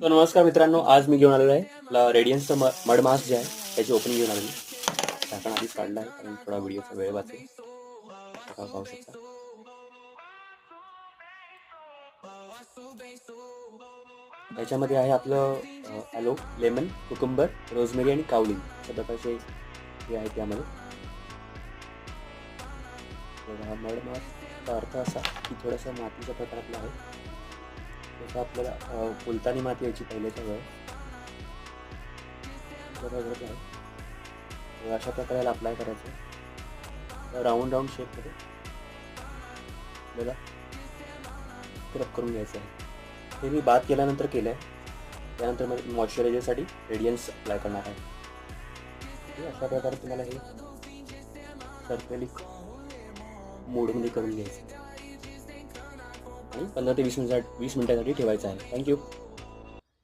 तर नमस्कार मित्रांनो आज मी घेऊन आलेलो आहे. आपला रेडियन्सचं म मड मास्क जे आहे त्याची ओपनिंग घेऊन आलेली झाकण आधीच काढला आहे कारण थोडा व्हिडिओचा वेळ वाचेल. पाहू शकता. याच्यामध्ये आहे आपलं ॲलो लेमन कुकुंबर रोजमेरी आणि कावलिंग अशा प्रकारचे हे आहे त्यामध्ये. हा मड मास्कचा अर्थ असा की थोडासा मातीच्या प्रकारातला आहे. जसं आपल्याला फुलतानी माती यायची पहिल्याच्या वेळेस. आहे. तर अशा प्रकारे याला अप्लाय करायचं राऊंड राऊंड शेपमध्ये आपल्याला स्क्रब करून घ्यायचं आहे. हे मी बाद केल्यानंतर केलं आहे त्यानंतर मी मॉइश्चरायझरसाठी रेडियन्स अप्लाय करणार आहे. अशा प्रकारे तुम्हाला हे सर्कलिक मोडमध्ये करून घ्यायचं आणि पंधरा ते वीस मिनिट वीस मिनिटासाठी ठेवायचं आहे. थँक्यू